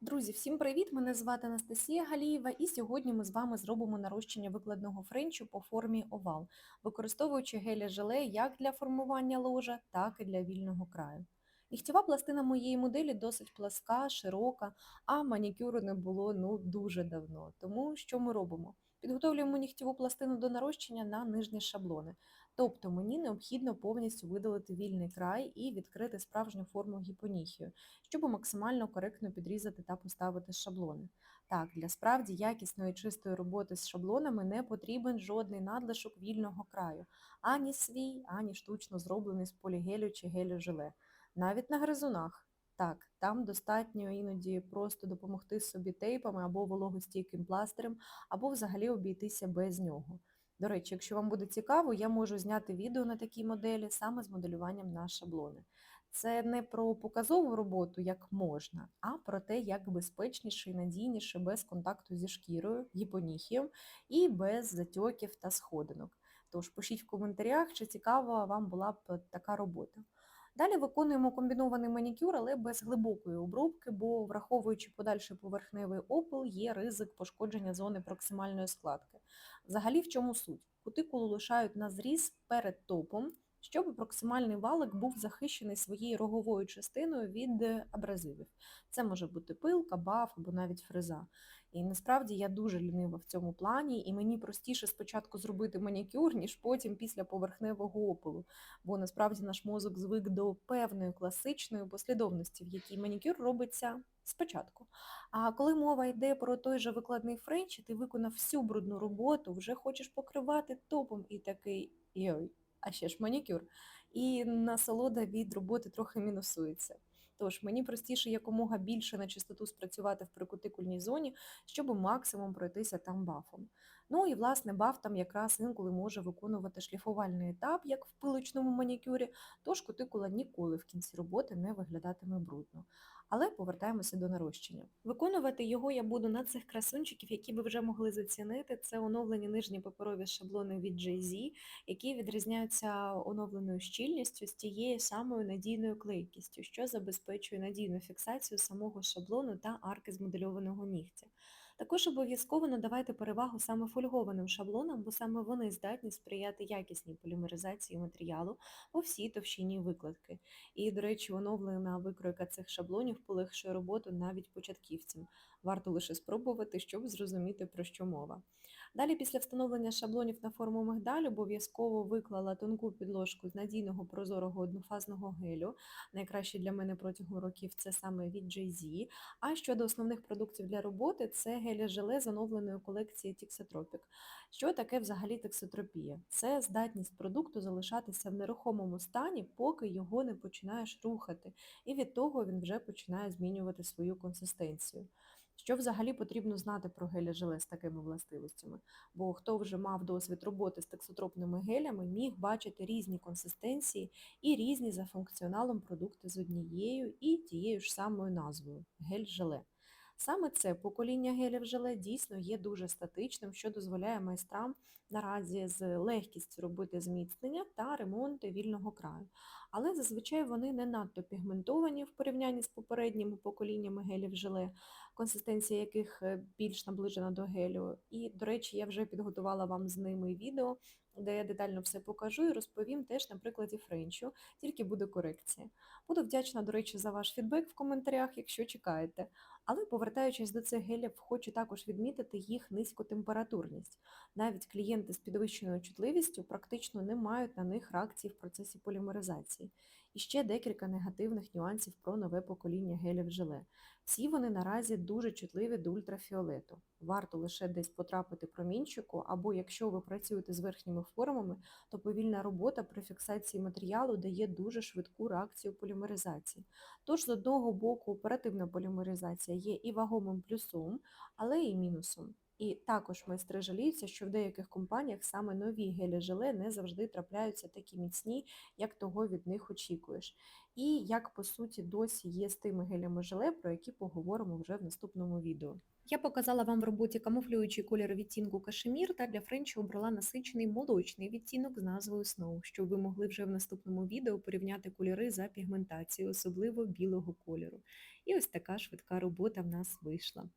Друзі, всім привіт! Мене звати Анастасія Галієва і сьогодні ми з вами зробимо нарощення викладного френчу по формі овал, використовуючи геля желе як для формування ложа, так і для вільного краю. Нігтєва пластина моєї моделі досить пласка, широка, а манікюру не було ну дуже давно. Тому що ми робимо? Підготовлюємо нігтєву пластину до нарощення на нижні шаблони. Тобто мені необхідно повністю видалити вільний край і відкрити справжню форму гіпоніхію щоб максимально коректно підрізати та поставити шаблони. Так, для справді якісної чистої роботи з шаблонами не потрібен жодний надлишок вільного краю, ані свій, ані штучно зроблений з полігелю чи гелю-желе. Навіть на гризунах. Так, там достатньо іноді просто допомогти собі тейпами або вологостійким пластирем, або взагалі обійтися без нього. До речі, якщо вам буде цікаво, я можу зняти відео на такій моделі саме з моделюванням на шаблони. Це не про показову роботу, як можна, а про те, як безпечніше і надійніше без контакту зі шкірою, гіпоніхієм і без затьоків та сходинок. Тож пишіть в коментарях, чи цікава вам була б така робота. Далі виконуємо комбінований манікюр, але без глибокої обробки, бо враховуючи подальший поверхневий опил, є ризик пошкодження зони проксимальної складки. Взагалі в чому суть? Кутикулу лишають на зріз перед топом, щоб проксимальний валик був захищений своєю роговою частиною від абразивів. Це може бути пилка, баф або навіть фреза. І насправді я дуже лінива в цьому плані, і мені простіше спочатку зробити манікюр, ніж потім після поверхневого опилу. Бо насправді наш мозок звик до певної класичної послідовності, в якій манікюр робиться спочатку. А коли мова йде про той же викладний френч, і ти виконав всю брудну роботу, вже хочеш покривати топом і такий йой а ще ж манікюр. І насолода від роботи трохи мінусується. Тож мені простіше якомога більше на чистоту спрацювати в прикутикульній зоні, щоб максимум пройтися там бафом. Ну і власне баф там якраз інколи може виконувати шліфувальний етап, як в пилочному манікюрі, тож кутикула ніколи в кінці роботи не виглядатиме брудно. Але повертаємося до нарощення. Виконувати його я буду на цих красунчиків, які ви вже могли зацінити. Це оновлені нижні паперові шаблони від Jay-Z, які відрізняються оновленою щільністю з тією самою надійною клейкістю, що забезпечує надійну фіксацію самого шаблону та арки змодельованого нігтя. Також обов'язково надавайте перевагу саме фольгованим шаблонам, бо саме вони здатні сприяти якісній полімеризації матеріалу по всій товщині викладки. І, до речі, оновлена викройка цих шаблонів полегшує роботу навіть початківцям. Варто лише спробувати, щоб зрозуміти, про що мова. Далі після встановлення шаблонів на форму мигдаль обов'язково виклала тонку підложку з надійного прозорого однофазного гелю. Найкраще для мене протягом років це саме від Jay-Z. А щодо основних продуктів для роботи, це геля-желе з оновленої колекції Tixotropic. Що таке взагалі тексотропія? Це здатність продукту залишатися в нерухомому стані, поки його не починаєш рухати, і від того він вже починає змінювати свою консистенцію. Що взагалі потрібно знати про геля-желе з такими властивостями? Бо хто вже мав досвід роботи з тексотропними гелями, міг бачити різні консистенції і різні за функціоналом продукти з однією і тією ж самою назвою гель-желе. Саме це покоління гелів желе дійсно є дуже статичним, що дозволяє майстрам наразі з легкістю робити зміцнення та ремонти вільного краю. Але зазвичай вони не надто пігментовані в порівнянні з попередніми поколіннями гелів желе, консистенція яких е, більш наближена до гелю. І, до речі, я вже підготувала вам з ними відео, де я детально все покажу і розповім теж на прикладі френчу, тільки буде корекція. Буду вдячна, до речі, за ваш фідбек в коментарях, якщо чекаєте. Але повертаючись до цих гелів, хочу також відмітити їх низькотемпературність. Навіть клієнти з підвищеною чутливістю практично не мають на них реакції в процесі полімеризації. І ще декілька негативних нюансів про нове покоління гелів желе. Всі вони наразі дуже чутливі до ультрафіолету. Варто лише десь потрапити промінчику, або якщо ви працюєте з верхніми формами, то повільна робота при фіксації матеріалу дає дуже швидку реакцію полімеризації. Тож, з одного боку, оперативна полімеризація є і вагомим плюсом, але і мінусом. І також майстри жаліються, що в деяких компаніях саме нові гелі-желе не завжди трапляються такі міцні, як того від них очікуєш. І як по суті досі є з тими гелями желе, про які поговоримо вже в наступному відео. Я показала вам в роботі камуфлюючий колір відтінку кашемір та для френчу обрала насичений молочний відтінок з назвою Snow, щоб ви могли вже в наступному відео порівняти кольори за пігментацією, особливо білого кольору. І ось така швидка робота в нас вийшла.